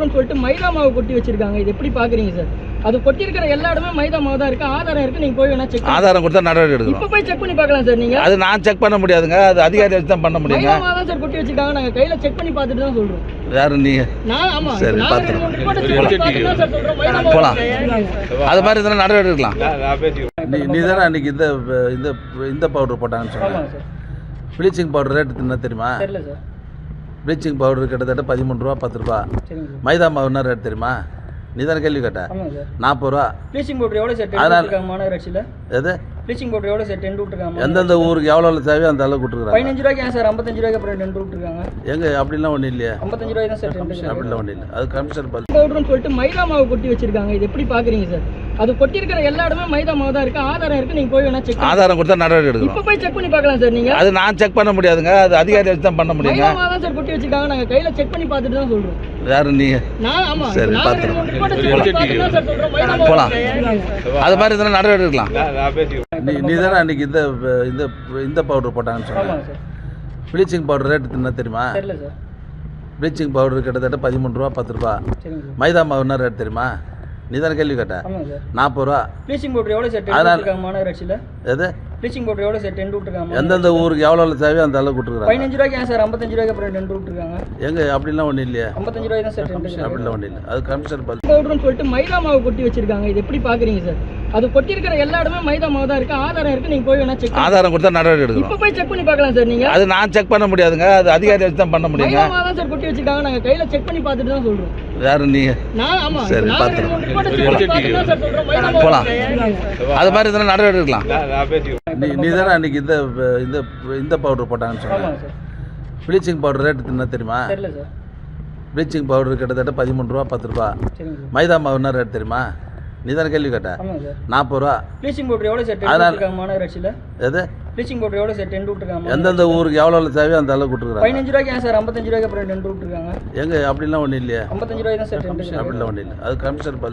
பவுடர்னு சொல்லிட்டு மைதா மாவு கொட்டி வச்சிருக்காங்க. இது எப்படி பாக்குறீங்க சார் அது கொட்டி இருக்கிற எல்லா இடமே மைதா மாவு தான் இருக்கு. ஆதாரம் இருக்கு நீங்க போய் வேணா செக் ஆதாரம் கொடுத்தா நடவடிக்கை இப்ப எடுக்கணும் போய் செக் பண்ணி பார்க்கலாம் சார் நீங்க. அது நான் செக் பண்ண முடியாதுங்க. அது அதிகாரி வச்சு தான் பண்ண முடியுங்க. மைதா மாவு தான் சார் கொட்டி வச்சிருக்காங்க. நாங்க கையில செக் பண்ணி பார்த்துட்டு தான் சொல்றோம். யாரு நீங்க நான் ஆமா சரி, மாவு போலாம். அது மாதிரி இதெல்லாம் நடவடிக்கை எடுக்கலாம். நீ நீ தானே அன்னைக்கு இந்த இந்த இந்த பவுடர் போட்டாங்கன்னு சார் ப்ளீச்சிங் பவுடர் ரேட்டு என்ன தெரியுமா? தெரியல சார் ப்ளீச்சிங் பவுடர் கிட்டத்தட்ட பதிமூணு ரூபா பத்து ரூபா. மைதா மாவு என்ன ரேட் தெரியுமா? நீ தானே கேள்வி கேட்ட. நாற்பது ரூபா. ப்ளீச்சிங் பவுடர் எவ்வளோ சார்? டென் அதனால- விட்டுருக்காங்க மாநகராட்சியில் எது? ப்ளீச்சிங் பவுடர் எவ்வளோ சார்? டென் விட்டுருக்காங்க எந்தெந்த ஊருக்கு எவ்வளோ தேவையோ அந்த அளவுக்கு விட்டுருக்குறாங்க. பதினஞ்சு ரூபாய்க்கு ஏன் சார்? ஐம்பத்தஞ்சு ரூபாய்க்கு அப்புறம் டென் விட்டுருக்காங்க. எங்க? அப்படிலாம் ஒன்றும் இல்லையா. ஐம்பத்தஞ்சு ரூபாய் தான் சார் அப்படிலாம் ஒன்றும் இல்லை. அது கமிஷன் பவுடர்னு சொல்லிட்டு மைதா மாவு கொட்டி வச்சிருக்காங்க. இது எப்படி பாக்குறீங்க சார்? அது கொட்டி இருக்கிற எல்லா இடமே மைதா மாவு தான் இருக்கு. ஆதாரம் இருக்கு. நீங்க போய் வேணா செக் ஆதாரம் கொடுத்தா நடவடிக்கை இப்ப எடுக்கணும் போய் செக் பண்ணி பார்க்கலாம் சார் நீங்க. அது நான் செக் பண்ண முடியாதுங்க. அது அதிகாரி வச்சு தான் பண்ண முடியுங்க. மைதா மாவு தான் சார் கொட்டி வச்சிருக்காங்க. நாங்க கையில செக் பண்ணி பார்த்துட்டு தான் சொல்றோம். யாரு நீங்க நான் ஆமா. சரி, மாவு போலாம். அது மாதிரி இதெல்லாம் நடவடிக்கை எடுக்கலாம். நீ நீ தானே அன்னைக்கு இந்த இந்த இந்த பவுடர் போட்டாங்கன்னு சார். ப்ளீச்சிங் பவுடர் ரேட்டு என்ன தெரியுமா? தெரியல சார். ப்ளீச்சிங் பவுடர் கிட்டத்தட்ட பதிமூணு ரூபா பத்து ரூபா. மைதா மாவு என்ன ரேட் தெரியுமா? நீ தானே கேள்வி கேட்ட? நாற்பது ரூபா. ப்ளீச்சிங் பவுடர் எவ்வளோ சார் அதனால- விட்டுருக்காங்க மாநகராட்சியில் எது? ப்ளீச்சிங் பவுடர் எவ்வளோ சார் டென் விட்டுருக்காங்க எந்தெந்த ஊருக்கு எவ்வளோ தேவையோ அந்த அளவுக்கு விட்டுருக்குறாங்க பதினஞ்சு ரூபாய்க்கு ஏன் சார்? ஐம்பத்தஞ்சு ரூபாய்க்கு அப்புறம் டென் விட்டுருக்காங்க எங்க? அப்படிலாம் ஒன்றும் இல்லையா. ஐம்பத்தஞ்சு ரூபாய் தான் சார் அப்படிலாம் ஒன்றும் இல்லை. அது கமிஷன் பதில் பவுடர்னு சொல்லிட்டு மைதா மாவு கொட்டி வச்சிருக்காங்க. இது எப்படி பாக்குறீங்க சார்? அது கொட்டி இருக்கிற எல்லா இடமே மைதா மாவு தான் இருக்கு. ஆதாரம் இருக்கு. நீங்க போய் வேணா செக் ஆதாரம் கொடுத்தா நடவடிக்கை இப்ப எடுக்கணும் போய் செக் பண்ணி பார்க்கலாம் சார் நீங்க. அது நான் செக் பண்ண முடியாதுங்க. அது அதிகாரி வச்சு தான் பண்ண முடியுங்க. மைதா மாவு தான் சார் கொட்டி வச்சிருக்காங்க. நாங்க கையில செக் பண்ணி பார்த்துட்டு தான் சொல்றோம். யாரு நீங்க நான் ஆமா சரி, போலாம். வச்சிருக்காங்க. அது மாதிரி இதெல்லாம் நடவடிக்கை எடுக்கலாம். நீ நீ தானே அன்னைக்கு இந்த இந்த இந்த பவுடர் போட்டாங்கன்னு சொன்னேன் ப்ளீச்சிங் பவுடர் ரேட்டு என்ன தெரியுமா? தெரியல சார். ப்ளீச்சிங் பவுடர் கிட்டத்தட்ட பதிமூணு ரூபா பத்து ரூபா. மைதா மாவு என்ன ரேட் தெரியுமா? நீ தானே கேள்வி கேட்ட நாற்பது ரூபா. ப்ளீச்சிங் பவுடர் எவ்வளோ அதனால- எது? ப்ளீச்சிங் பவுடர் எவ்வளோ சார் டென் விட்டுருக்காங்க எந்தெந்த ஊருக்கு எவ்வளோ தேவையோ அந்த அளவுக்கு விட்டுருக்குறாங்க பதினஞ்சு ரூபாய்க்கு ஏன் சார் ஐம்பத்தஞ்சு ரூபாய்க்கு அப்புறம் டென் விட்டுருக்காங்க எங்க அப்படிலாம் ஒன்றும் இல்லையா. ஐம்பத்தஞ்சு ரூபாய் தான் சார் அப்படிலாம் ஒன்றும் இல்லை அது கமிஷன்